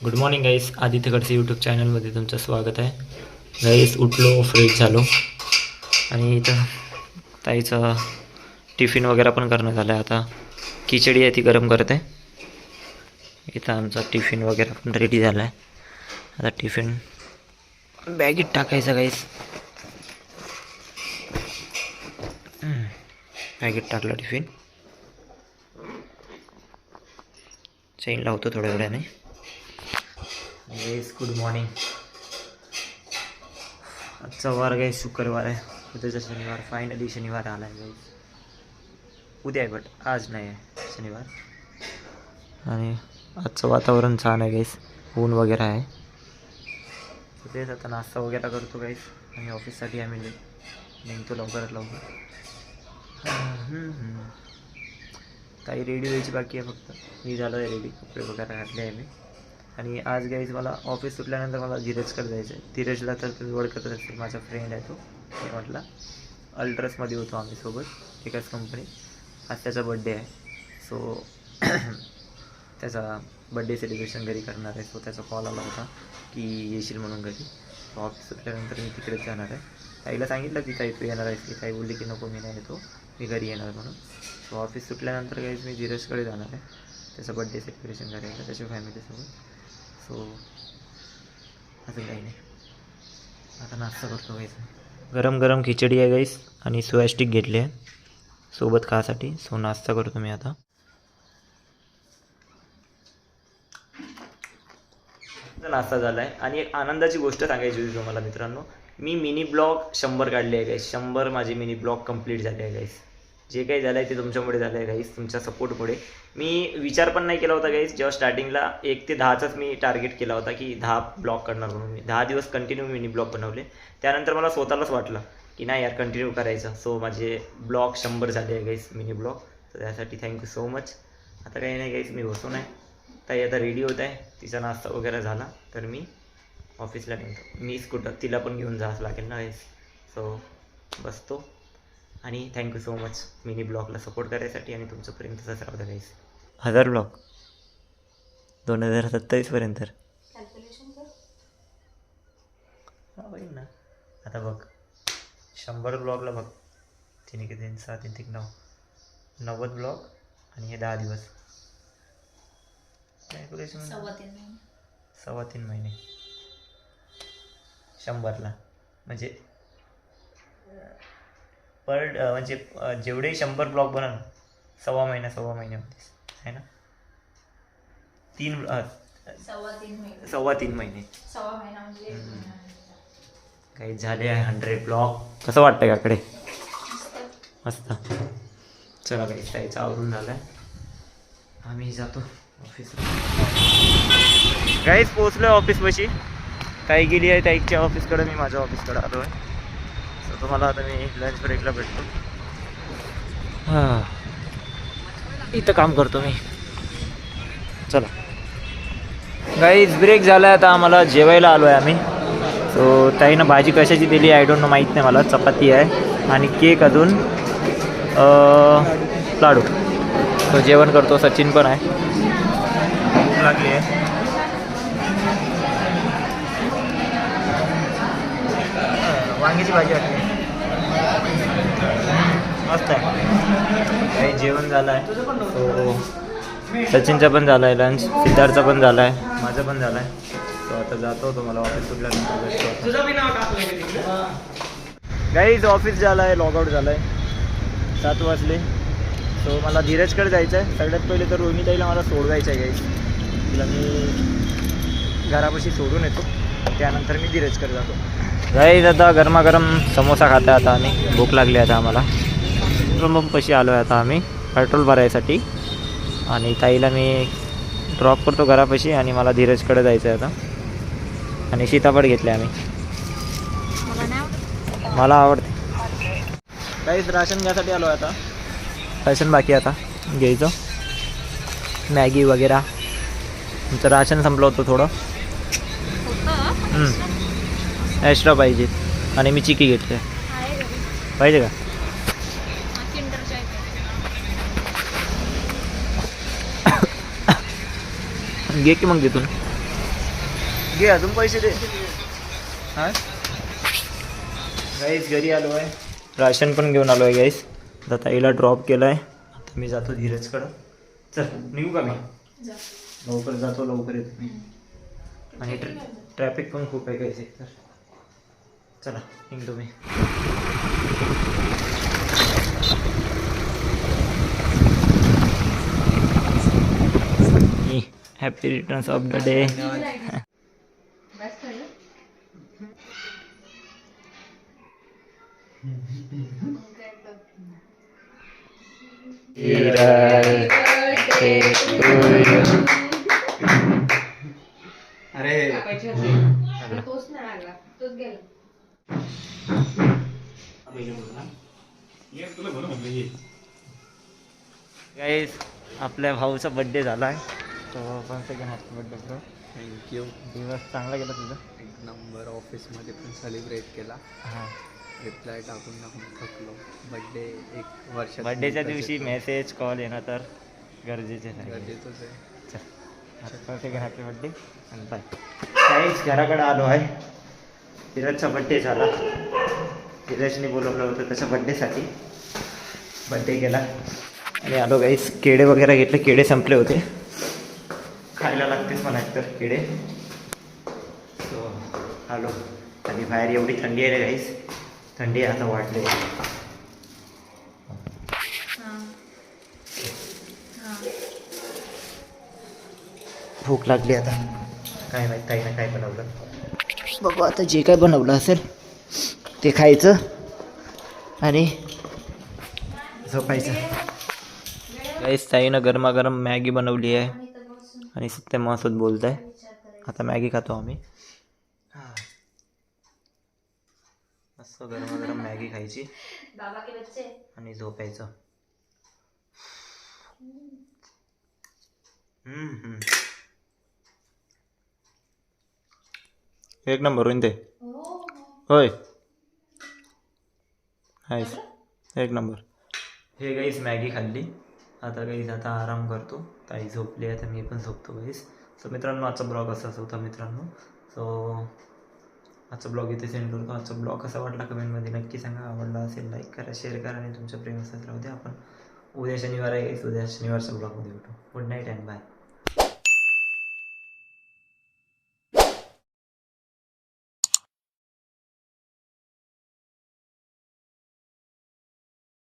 Good morning guys Aditya Khadse YouTube चॅनलमध्ये तुमचं स्वागत आहे. गाईस उठलो फ्रेश झालो. आणि इथं ताईचं टिफिन वगैरे पण करणं झालं आहे आता. खिचडी आहे ती गरम करते. इथं आमचा टिफिन वगैरे पण रेडी झाला आहे आता टिफिन बॅगीत टाकायचं गाईस बॅगीत टाकलं टिफिन चेन लावतो थोड्या वेळाने. येस गुड मॉर्निंग आजचा वार काही शुक्रवार आहे. उद्याचा शनिवार फायनली शनिवार आला आहे गाईस उद्या आहे बट आज नाही आहे शनिवार. आणि आजचं वातावरण छान आहे गाईस ऊन वगैरे आहे. तेच आता नाश्ता वगैरे करतो गाईस आणि ऑफिससाठी आम्ही निघतो लवकरात लवकर. काही रेडी व्हायची बाकी आहे फक्त. मी झालो आहे रेडी कपडे वगैरे घातले आहे मी. आणि आज गाईज मला ऑफिस सुटल्यानंतर मला धीरजकडे जायचं आहे धीरजला तर तुम्ही ओळखतच असेल माझा फ्रेंड आहे तो. ते म्हटला अल्ट्रसमध्ये होतो आम्ही सोबत एकाच कंपनी आज त्याचा बड्डे आहे. सो त्याचा बड्डे सेलिब्रेशन घरी करणार आहे. सो त्याचा कॉल आला होता की येशील म्हणून घरी. सो ऑफिस सुटल्यानंतर मी तिकडेच जाणार आहे. ताईला सांगितलं की ताई तू येणार आहेस की? ताई बोलली की नको मी नाही येतो. मी घरी येणार म्हणून. सो ऑफिस सुटल्यानंतर काहीच मी धीरजकडे जाणार आहे. त्याचं बड्डे सेलिब्रेशन करायचं त्याच्या फॅमिलीसोबत सो अजून काही नाही. आता नाश्ता करतो गाईस गरम गरम खिचडी आहे गाईस आणि सोया घेतली आहे. सोबत खासाठी सो नाश्ता करतो मी आता. आता नाश्ता झाला आहे आणि एक आनंदाची गोष्ट सांगायची होती तुम्हाला मित्रांनो. मी मिनी ब्लॉग शंभर काढले आहे गाईस शंभर माझे मिनी ब्लॉग कंप्लीट झाले आहे गाईस जे काही झालं आहे ते तुमच्यामुळे झालं आहे गाईस तुमच्या सपोर्टमुळे मी विचार पण नाही केला होता गाईस जेव्हा स्टार्टिंगला एक ते दहाचाच मी टार्गेट केला होता की दहा ब्लॉग करणार म्हणून. मी दहा दिवस कंटिन्यू मिनी ब्लॉग बनवले. त्यानंतर मला स्वतःलाच वाटलं की नाही यार कंटिन्यू करायचं. सो माझे ब्लॉग शंभर झाले आहे गाईस मिनी ब्लॉग तर त्यासाठी थँक्यू सो मच आता काही नाही गाईस मी बसून आहे. ताई आता रेडी होत आहे. तिचा नाश्ता वगैरे झाला. तर मी ऑफिसला निघतो. मी स्कूटर तिला पण घेऊन जावंच लागेल ना गाईस सो बसतो. आणि thank you so much mini ब्लॉगला support करायसाठी आणि तुमचं प्रेम तसंच राहू हजार ब्लॉग दोन हजार सत्तावीसपर्यंत कॅल्क्युलेशन कर. हा होईल ना. आता बघ. शंभर ब्लॉगला बघ. तिने किती तीन सहा तीन तीन नऊ. नव्वद ब्लॉग आणि हे दहा दिवस. कॅल्क्युलेशन महिने. सव्वा तीन महिने. शंभरला. म्हणजे पर म्हणजे जेवढे शंभर ब्लॉक बनल सव्वा महिना सव्वा महिन्यामध्ये आहे ना? तीन सव्वा तीन महिने. सव्वा तीन महिने. सव्वा महिना म्हणजे काही झाले आहे हंड्रेड ब्लॉक. कसं वाटतं काकडे मस्त. चला काही ताईचं आवरून झालं. आहे आम्ही जातो ऑफिसला काहीच पोचलो आहे ऑफिसपाशी ताई गेली आहे ताईच्या ऑफिसकडे मी माझ्या ऑफिसकडे आलो आहे तर तुम्हाला आता मी लंच ब्रेकला भेटतो. हां. इथं काम करतो मी. चला. गाईज ब्रेक झाला आता आम्हाला. जेवायला आलो आहे आम्ही. सो ताईनं भाजी कशाची दिली आय डोंट नो माहीत नाही मला. चपाती आहे आणि केक अजून लाडू. तो जेवण करतो. सचिन पण आहे. लागली आहे. वांग्याची भाजी वाटते मस्त आहे. काही जेवण झालं आहे सो सचिनचा पण झाला आहे लंच सिद्धार्थचा पण झाला आहे माझं पण झालं आहे तो आता जातो तो मला ऑफिस सुटल्यानंतर भेटतो. गाईज ऑफिस झालं आहे लॉगआउट झालं आहे सात वाजले. सो मला धीरजकडे जायचं आहे सगळ्यात पहिले तर रोहिणीताईला मला सोडवायचं आहे गाईज तिला मी घरापाशी सोडून येतो. त्यानंतर मी धीरजकडे जातो. गाईज आता गरमागरम समोसा खात आहे आता आम्ही. भूक लागली आता आम्हाला. पेट्रोल पंपशी आलो आहे आता आम्ही. पेट्रोल भरायसाठी. आणि ताईला मी ड्रॉप करतो घरापाशी आणि मला धीरजकडे जायचं आहे आता. आणि सीताफळ घेतले आम्ही. मला आवडत. काहीच राशन घ्यासाठी आलो आता. राशन बाकी आता. घ्यायचं. मॅगी वगैरे. तुमचं राशन संपलं होतं थोडं. होतं. एक्स्ट्रा पाहिजे. आणि मी चिकी घेतली. पाहिजे का हा, किंडर जॉय पाहिजे. घे की मग तिथून? घे अजून पैसे दे. हा? गाईस घरी आलो आहे. राशन पण घेऊन आलो आहे गाईस आता ताईला ड्रॉप केलं आहे आता मी जातो धीरजकडं. चल निघू का मी? जा. लवकर जातो लवकर येतो मी. आणि ट्रॅफिक पण खूप आहे गाईस तर चला निघतो मी. Happy returns of the day? अरे तोच नाही लागला तोच गेला आपल्या भाऊचा बड्डे झाला आहे तो पण second happy birthday bro thank you दिवस चांगला गेला तुझा. एक नंबर ऑफिसमध्ये पण सेलिब्रेट केला. हां. रिप्लाय टाकून टाकून थकलो. बड्डे एक वर्ष बड्डेच्या दिवशी मेसेज कॉल येणं तर गरजेचे आहे. गरजेचंच आहे. चल. सेकंड हॅपी बड्डे आणि बाय काहीच घराकडे आलो आहे. धीरजचा बड्डे झाला. धीरजने बोलवलं होतं त्याच्या बड्डेसाठी बड्डे केला आणि आलो गाईस केडे वगैरे घेतले. केडे संपले होते. खायला लागतेच मला एकतर केडे. सो आलो आणि बाहेर एवढी थंडी आहे रे गाईस थंडी आता वाढली हां हां भूक लागली आता. काय माहीत ताईनं काय बनवलं? बाबा आता जे काय बनवलं असेल ते खायचं आणि झोपायचं. काहीच ताईनं गरमागरम मॅगी बनवली आहे. आणि सत्य मासोत बोलत आहे आता मॅगी खातो आम्ही. मस्त गरमागरम मॅगी खायची. बाबा के बच्चे. आणि झोपायचं. हम्म, हम्म. एक नंबर होईन ते. हो होय. हायस एक नंबर. हे गाईस मॅगी खाल्ली. आता गाईस आता आराम करतो. ताई झोपली आहे तर मी पण झोपतो गाईस सो मित्रांनो आजचा ब्लॉग असाच होता मित्रांनो. सो आजचा ब्लॉग इथे सेंड करतो. आजचा ब्लॉग कसा वाटला कमेंटमध्ये नक्की सांगा. आवडला असेल लाईक करा शेअर करा आणि तुमच्या प्रेम असत राहू द्या. आपण उद्या शनिवार आहे उद्या शनिवारच्या ब्लॉगमध्ये भेटू. Good night and bye